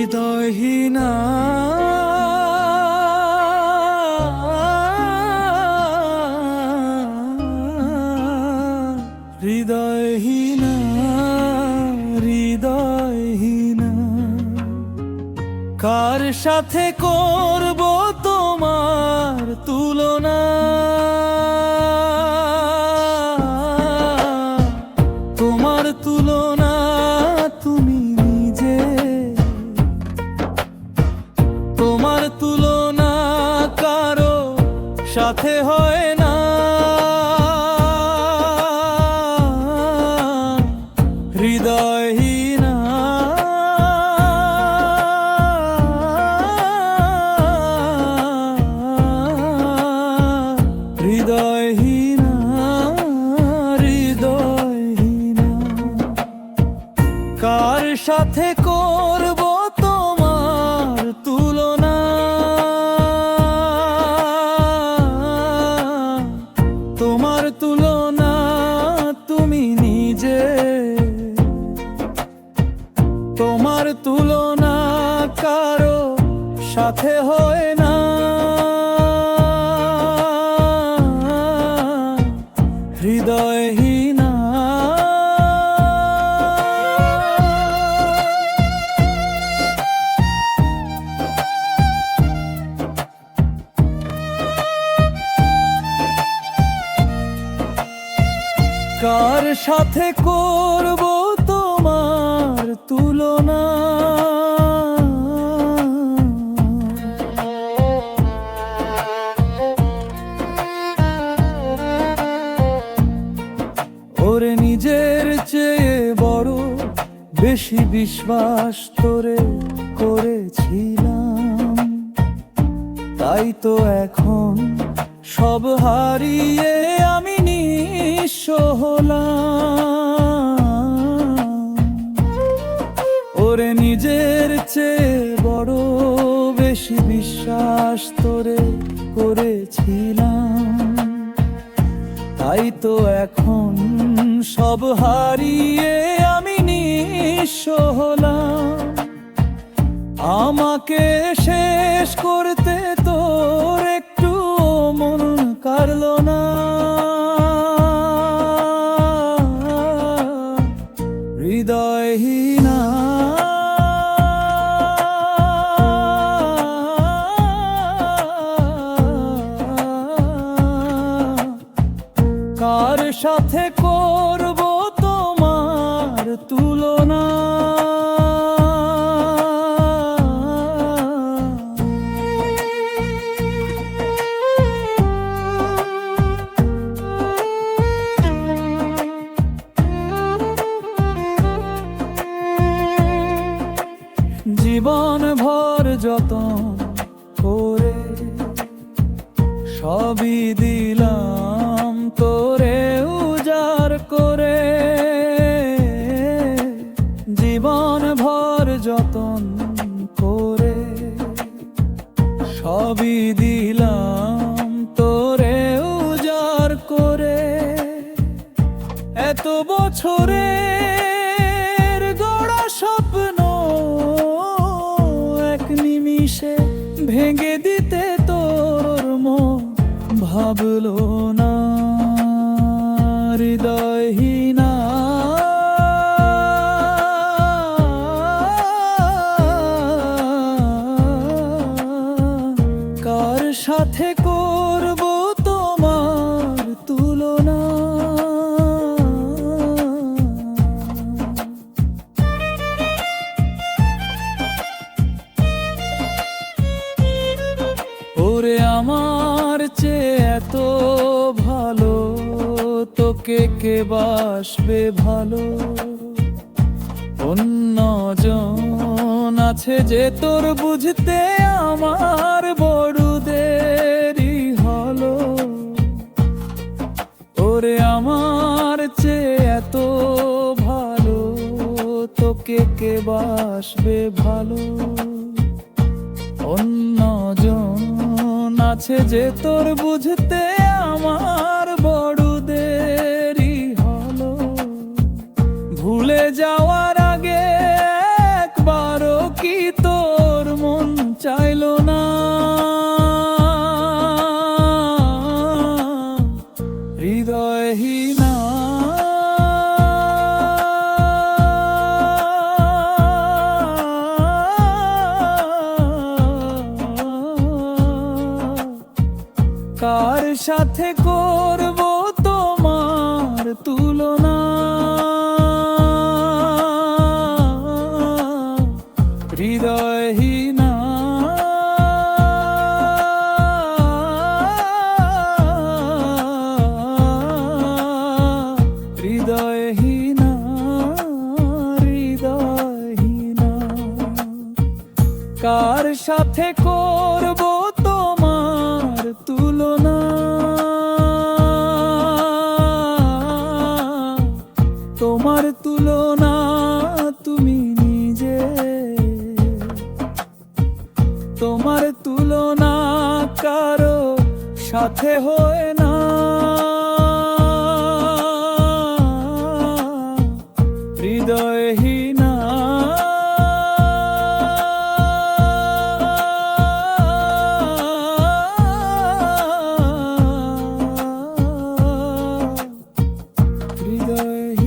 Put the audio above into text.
হৃদয়হীনা। হৃদয়হীনা হৃদয়হীনা। কার সাথে করব তোমার তুলনা? সাথে হয় তোমার তুলনা কারও সাথে হয় না। হৃদয়হীনা। কার সাথে করব তুলনা ওরে নিজের চেয়ে বড় বেশি বিশ্বাস তোরে করেছিলাম। তাই তো এখন সব হারিয়ে আমি নিঃস্ব হলাম। বিশ্বাস তোরে করেছিলাম। তাই তো এখন সব হারিয়ে আমি নিঃস্ব হলাম। আমাকে শেষ করতে সাথে করব তোমার তুলনা। জীবন ভর যতন করে সবই দিলাম তোরে। ভর যতন করে সবই দিলাম তোরে উজাড় করে। এত বছরে গড়া স্বপ্ন এক নিমিষে ভেঙে দিতে তোর মন ভাবলো। তোকে কে বাসবে ভালো? অন্যজন আছে যে তোর বুঝতে আমার বড় দেরি হলো। ওরে আমার চেয়ে এত ভালো, তোকে কে বাসবে ভালো? অন্যজন আছে যে তোর বুঝতে আমার সাথে করব তোমার তুলনা। হৃদয়হীনা। হৃদয়হীনা হৃদয়হীনা। কার সাথে করব সাথে হয় না। হৃদয়হীনা। হৃদয়হীনা।